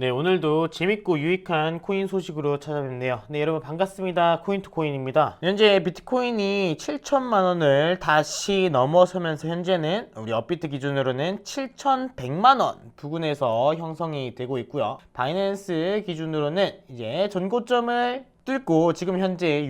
네, 오늘도 재밌고 유익한 코인 소식으로 찾아뵙네요. 네, 여러분 반갑습니다. 코인투코인입니다. 현재 비트코인이 7천만 원을 다시 넘어서면서 현재는 우리 업비트 기준으로는 7,100만 원 부근에서 형성이 되고 있고요. 바이낸스 기준으로는 이제 전고점을 뚫고 지금 현재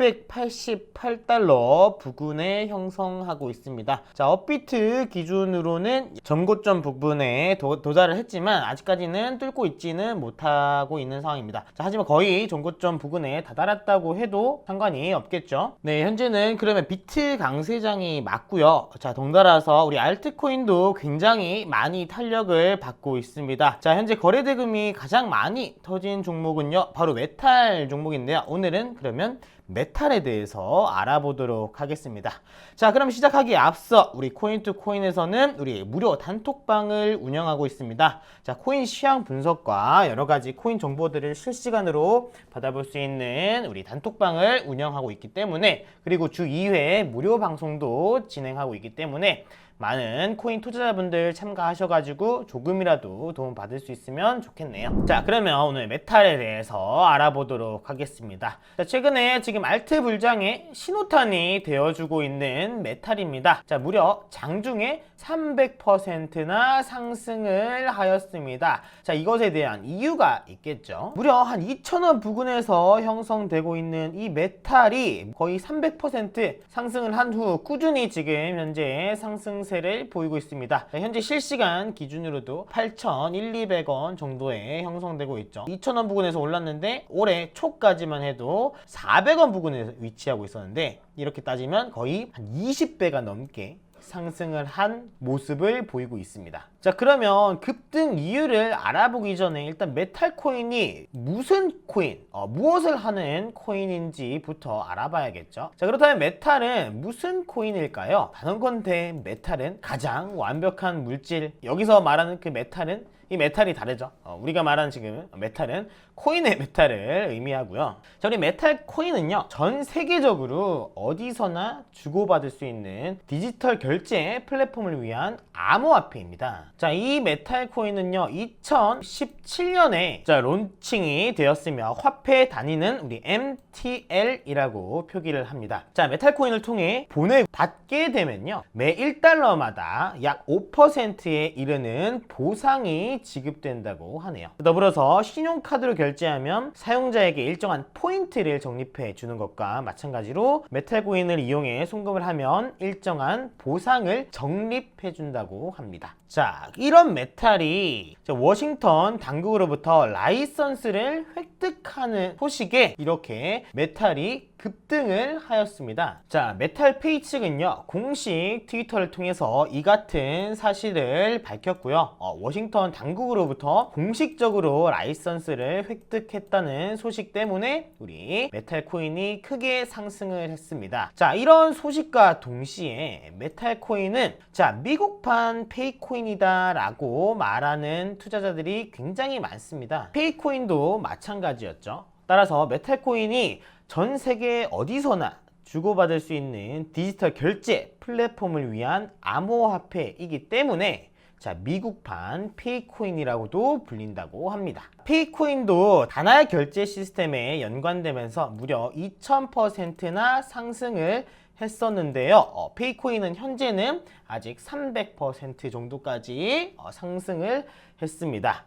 63,688달러 부근에 형성하고 있습니다. 자, 업비트 기준으로는 전고점 부분에 도, 도달을 했지만 아직까지는 뚫고 있지는 못하고 있는 상황입니다. 자, 하지만 거의 전고점 부근에 다다랐다고 해도 상관이 없겠죠. 네, 현재는 그러면 비트 강세장이 맞고요. 자, 동달아서 우리 알트코인도 굉장히 많이 탄력을 받고 있습니다. 자, 현재 거래 대금이 가장 많이 터진 종목은요. 바로 메탈 종목인데요. 오늘은 그러면 메탈에 대해서 알아보도록 하겠습니다. 자, 그럼 시작하기에 앞서 우리 코인투코인에서는 우리 무료 단톡방을 운영하고 있습니다. 자, 코인 시황 분석과 여러 가지 코인 정보들을 실시간으로 받아볼 수 있는 우리 단톡방을 운영하고 있기 때문에 그리고 주 2회 무료 방송도 진행하고 있기 때문에 많은 코인 투자자분들 참가하셔가지고 조금이라도 도움 받을 수 있으면 좋겠네요. 자, 그러면 오늘 메탈에 대해서 알아보도록 하겠습니다. 자, 최근에 지금 알트 불장의 신호탄이 되어주고 있는 메탈입니다. 자, 무려 장중에 300%나 상승을 하였습니다. 자, 이것에 대한 이유가 있겠죠. 무려 한 2,000원 부근에서 형성되고 있는 이 메탈이 거의 300% 상승을 한 후 꾸준히 지금 현재 상승 세를 보이고 있습니다. 자, 현재 실시간 기준으로도 8,100원 정도에 형성되고 있죠. 2,000원 부근에서 올랐는데 올해 초까지만 해도 400원 부근에 위치하고 있었는데 이렇게 따지면 거의 한 20배가 넘게 상승을 한 모습을 보이고 있습니다. 자, 그러면 급등 이유를 알아보기 전에 일단 메탈 코인이 무슨 코인, 어, 무엇을 하는 코인인지부터 알아봐야겠죠. 자, 그렇다면 메탈은 무슨 코인일까요? 단언컨대 메탈은 가장 완벽한 물질. 여기서 말하는 그 메탈은 이 메탈이 다르죠. 어, 우리가 말하는 지금 메탈은 코인의 메탈을 의미하고요. 자, 우리 메탈 코인은요, 전 세계적으로 어디서나 주고받을 수 있는 디지털 결제 플랫폼을 위한 암호화폐입니다. 자, 이 메탈 코인은요, 2017년에 자, 론칭이 되었으며 화폐 단위는 우리 MTL이라고 표기를 합니다. 자, 메탈 코인을 통해 보내 받게 되면요, 매 1달러마다 약 5%에 이르는 보상이 지급된다고 하네요. 더불어서 신용카드로 결제하면 사용자에게 일정한 포인트를 적립해 주는 것과 마찬가지로 메탈 코인을 이용해 송금을 하면 일정한 보상을 적립해 준다고 합니다. 자, 이런 메탈이 자, 워싱턴 당국으로부터 라이선스를 획득하는 소식에 이렇게 메탈이 급등을 하였습니다. 자, 메탈 페이 측은요, 공식 트위터를 통해서 이 같은 사실을 밝혔고요. 어, 워싱턴 당국으로부터 공식적으로 라이선스를 획득했다는 소식 때문에 우리 메탈 코인이 크게 상승을 했습니다. 자, 이런 소식과 동시에 메탈 코인은 자, 미국판 페이 코인이다 라고 말하는 투자자들이 굉장히 많습니다. 페이 코인도 마찬가지였죠. 따라서 메탈 코인이 전 세계 어디서나 주고받을 수 있는 디지털 결제 플랫폼을 위한 암호화폐이기 때문에 자, 미국판 페이코인이라고도 불린다고 합니다. 페이코인도 단알 결제 시스템에 연관되면서 무려 2000%나 상승을 했었는데요. 어, 페이코인은 현재는 아직 300% 정도까지 어, 상승을 했습니다.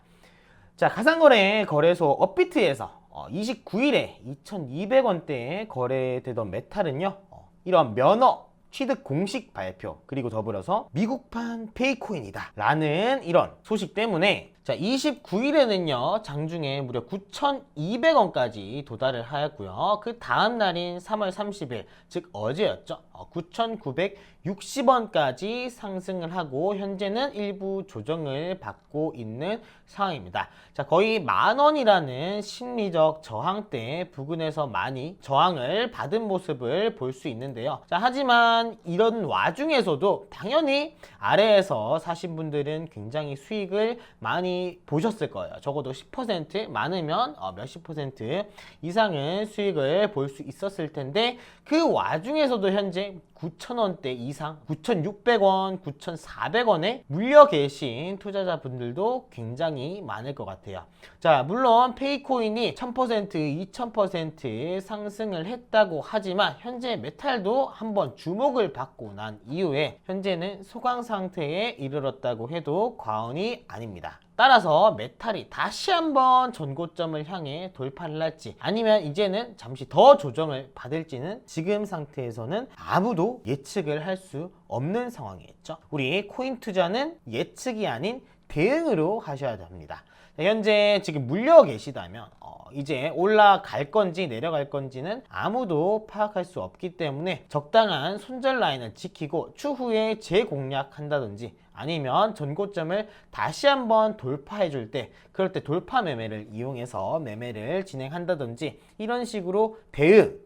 자, 가상거래 거래소 업비트에서 어, 29일에 2,200원대에 거래되던 메탈은요, 어, 이런 면허 취득 공식 발표 그리고 더불어서 미국판 페이코인이다. 라는 이런 소식 때문에 자 29일에는요 장중에 무려 9,200원까지 도달을 하였고요. 그 다음 날인 3월 30일 즉 어제였죠. 어, 9,960원까지 상승을 하고 현재는 일부 조정을 받고 있는 상황입니다. 자 거의 만 원이라는 심리적 저항대 부근에서 많이 저항을 받은 모습을 볼 수 있는데요. 자 하지만 이런 와중에서도 당연히 아래에서 사신 분들은 굉장히 수익을 많이 보셨을 거예요. 적어도 10% 많으면 어, 몇십 퍼센트 이상의 수익을 볼 수 있었을 텐데 그 와중에서도 현재 9,000원대 이상, 9,600원, 9,400원에 물려 계신 투자자분들도 굉장히 많을 것 같아요. 자, 물론 페이코인이 1000%, 2000% 상승을 했다고 하지만 현재 메탈도 한번 주목을 받고 난 이후에 현재는 소강 상태에 이르렀다고 해도 과언이 아닙니다. 따라서 메탈이 다시 한번 전고점을 향해 돌파를 할지 아니면 이제는 잠시 더 조정을 받을지는 지금 상태에서는 아무도 예측을 할 수 없는 상황이겠죠. 우리 코인 투자는 예측이 아닌 대응으로 하셔야 됩니다. 자, 현재 지금 물려 계시다면 어, 이제 올라갈 건지 내려갈 건지는 아무도 파악할 수 없기 때문에 적당한 손절 라인을 지키고 추후에 재공략한다든지 아니면 전고점을 다시 한번 돌파해 줄 때 그럴 때 돌파 매매를 이용해서 매매를 진행한다든지 이런 식으로 대응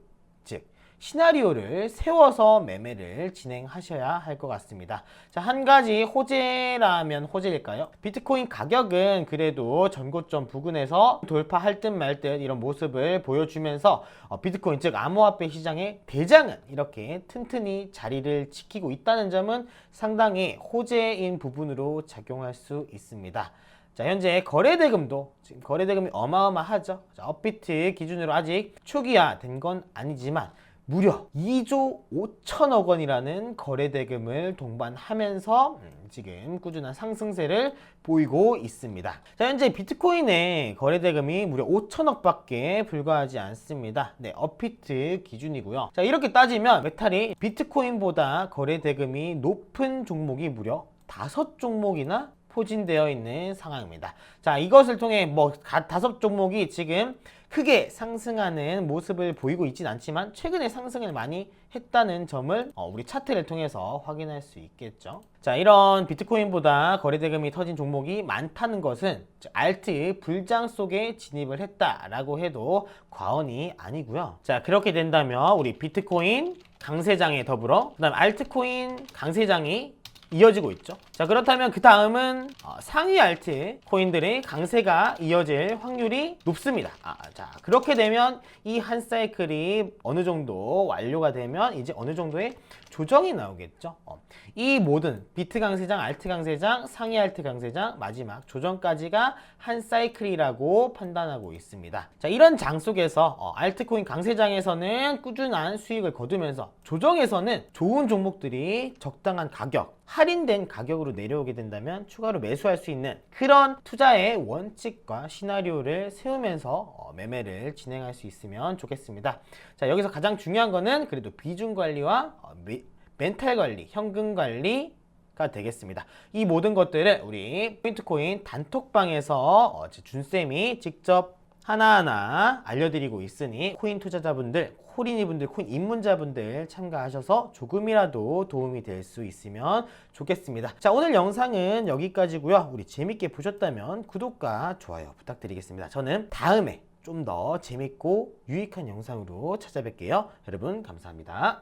즉 시나리오를 세워서 매매를 진행하셔야 할 것 같습니다. 자, 한 가지 호재라면 호재일까요? 비트코인 가격은 그래도 전고점 부근에서 돌파할 듯 말 듯 이런 모습을 보여주면서 어, 비트코인 즉 암호화폐 시장의 대장은 이렇게 튼튼히 자리를 지키고 있다는 점은 상당히 호재인 부분으로 작용할 수 있습니다. 자, 현재 거래대금도 지금 거래대금이 어마어마하죠. 자, 업비트 기준으로 아직 초기화 된 건 아니지만 무려 2조 5천억 원이라는 거래 대금을 동반하면서 음, 지금 꾸준한 상승세를 보이고 있습니다. 자, 현재 비트코인의 거래 대금이 무려 5천억 밖에 불과하지 않습니다. 네, 업비트 기준이고요. 자, 이렇게 따지면 메탈이 비트코인보다 거래 대금이 높은 종목이 무려 다섯 종목이나 포진되어 있는 상황입니다. 자, 이것을 통해 뭐 가- 다섯 종목이 지금 크게 상승하는 모습을 보이고 있진 않지만 최근에 상승을 많이 했다는 점을 어, 우리 차트를 통해서 확인할 수 있겠죠. 자, 이런 비트코인보다 거래대금이 터진 종목이 많다는 것은 즉, 알트 불장 속에 진입을 했다라고 해도 과언이 아니고요. 자, 그렇게 된다면 우리 비트코인 강세장에 더불어 그다음 알트코인 강세장이 이어지고 있죠. 자 그렇다면 그 다음은 어, 상위 알트 코인들의 강세가 이어질 확률이 높습니다. 아, 자 그렇게 되면 이 한 사이클이 어느 정도 완료가 되면 이제 어느 정도의 조정이 나오겠죠. 어, 이 모든 비트 강세장, 알트 강세장, 상위 알트 강세장 마지막 조정까지가 한 사이클이라고 판단하고 있습니다. 자 이런 장 속에서 어, 알트코인 강세장에서는 꾸준한 수익을 거두면서 조정에서는 좋은 종목들이 적당한 가격 할인된 가격으로 내려오게 된다면 추가로 매수할 수 있는 그런 투자의 원칙과 시나리오를 세우면서 어, 매매를 진행할 수 있으면 좋겠습니다. 자, 여기서 가장 중요한 거는 그래도 비중 관리와 어, 메- 멘탈 관리, 현금 관리 가 되겠습니다. 이 모든 것들을 우리 포인트코인 단톡방에서 어, 제 준쌤이 직접 하나하나 알려드리고 있으니 코인 투자자분들, 코린이분들, 코인 입문자분들 참가하셔서 조금이라도 도움이 될 수 있으면 좋겠습니다. 자, 오늘 영상은 여기까지고요. 우리 재밌게 보셨다면 구독과 좋아요 부탁드리겠습니다. 저는 다음에 좀 더 재밌고 유익한 영상으로 찾아뵐게요. 여러분 감사합니다.